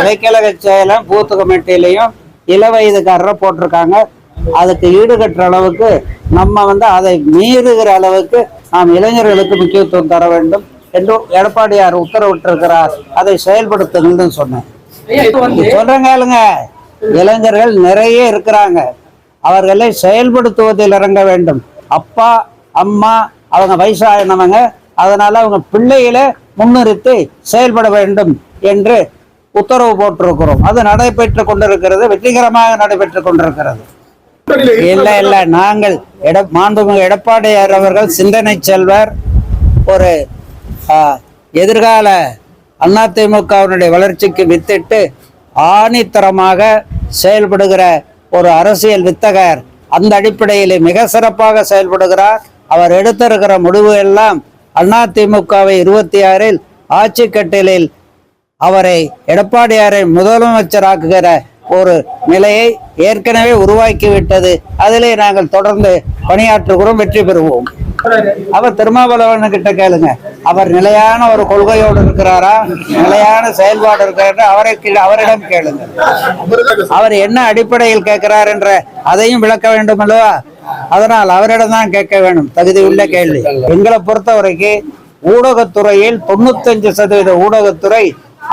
இலைக்கழக செயலம் பூத்து கமிட்டிலையும் இள வயதுக்காரரை போட்டிருக்காங்க. அதுக்கு ஈடுகட்டுற அளவுக்கு நம்ம வந்து அதை மீறுகிற அளவுக்கு நாம் இளைஞர்களுக்கு முக்கியத்துவம் தர வேண்டும் என்று எடப்பாடியார் உத்தரவிட்டிருக்கிறார். அதை செயல்படுத்துங்கன்னு சொன்னேன். சொல்றேங்க கேளுங்க இளைஞர்கள் நிறைய இருக்கிறாங்க. அவர்களை செயல்படுத்துவதில் இறங்க வேண்டும். அப்பா அம்மா அவங்க வயசானவங்க அதனால அவங்க பிள்ளைகளை முன்னிறுத்தி செயல்பட வேண்டும் என்று உத்தரவு போட்டிருக்கிறோம். அது நடைபெற்று கொண்டிருக்கிறது. வெற்றிகரமாக நடைபெற்று கொண்டிருக்கிறது. இல்ல இல்ல. நாங்கள் எட மாண்புமிகு எடப்பாடியார் அவர்கள் சிந்தனை செல்வர் ஒரு எதிர்கால அதிமுகவினுடைய வளர்ச்சிக்கு வித்திட்டு ஆணித்தரமாக செயல்படுகிற ஒரு அரசியல் வித்தகர் அந்த அடிப்படையில் மிக சிறப்பாக செயல்படுகிறார். அவர் எடுத்திருக்கிற முடிவு எல்லாம் அதிமுகவை இருபத்தி ஆறில் ஆட்சி கட்டிலில் அவரை எடப்பாடியாரை முதலமைச்சராக்குகிற ஒரு நிலையை ஏற்கனவே உருவாக்கிவிட்டது. அதிலே நாங்கள் தொடர்ந்து பணியாற்றுகிறோம் வெற்றி பெறுவோம். அவர் திருமாவளவன் கிட்ட கேளுங்க. அவர் நிலையான ஒரு கொள்கையோடு இருக்கிறாரா? நிலையான செயல்பாடு இருக்கிறாரா? அவரை அவரிடம் கேளுங்க. அவர் என்ன அடிப்படையில் கேட்கிறார் என்ற அதையும் விளக்க வேண்டும் அல்லவா? அதனால் அவரிடம் தான் கேட்க வேண்டும். தகுதி உள்ள கேள்வி. எங்களை பொறுத்தவரைக்கு ஊடகத்துறையில் தொண்ணூத்தஞ்சு சதவீத ஊடகத்துறை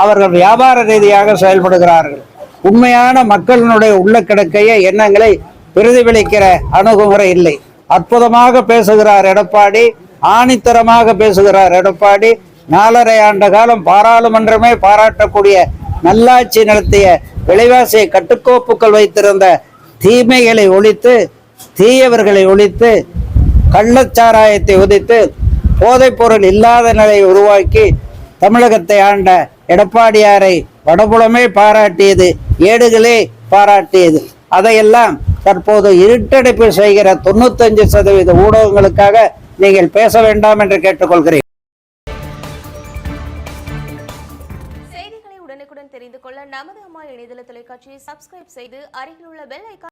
அவர்கள் வியாபார ரீதியாக செயல்படுகிறார்கள். உண்மையான மக்களினுடைய உள்ள கிடக்கைய எண்ணங்களை பிரதிபலிக்கிற அணுகுமுறை இல்லை. அற்புதமாக பேசுகிறார் எடப்பாடி ஆணித்தரமாக பேசுகிறார் எடப்பாடி. நாலரை ஆண்டு காலம் பாராளுமன்றமே பாராட்டக்கூடிய நல்லாட்சி நடத்திய விலைவாசியை கட்டுக்கோப்புக்கள் வைத்திருந்த தீமைகளை ஒழித்து தீயவர்களை ஒழித்து கள்ளச்சாராயத்தை உதித்து போதைப் பொருள் இல்லாத நிலையை உருவாக்கி தமிழகத்தை ஆண்ட எடப்பாடியாரை வடபுலமே பாராட்டியது ஏடுகளே பாராட்டியது. அதையெல்லாம் தற்போது இருட்டடைப்பு செய்கிற தொண்ணூத்தஞ்சு சதவீத ஊடகங்களுக்காக நீங்கள் பேச வேண்டாம் என்று கேட்டுக்கொள்கிறேன். செய்திகளை உடனுக்குடன் தெரிந்து கொள்ள நமது அம்மா இணையதள தொலைக்காட்சியை சப்ஸ்கிரைப் செய்து அருகில் உள்ள பெல் ஐக்கான்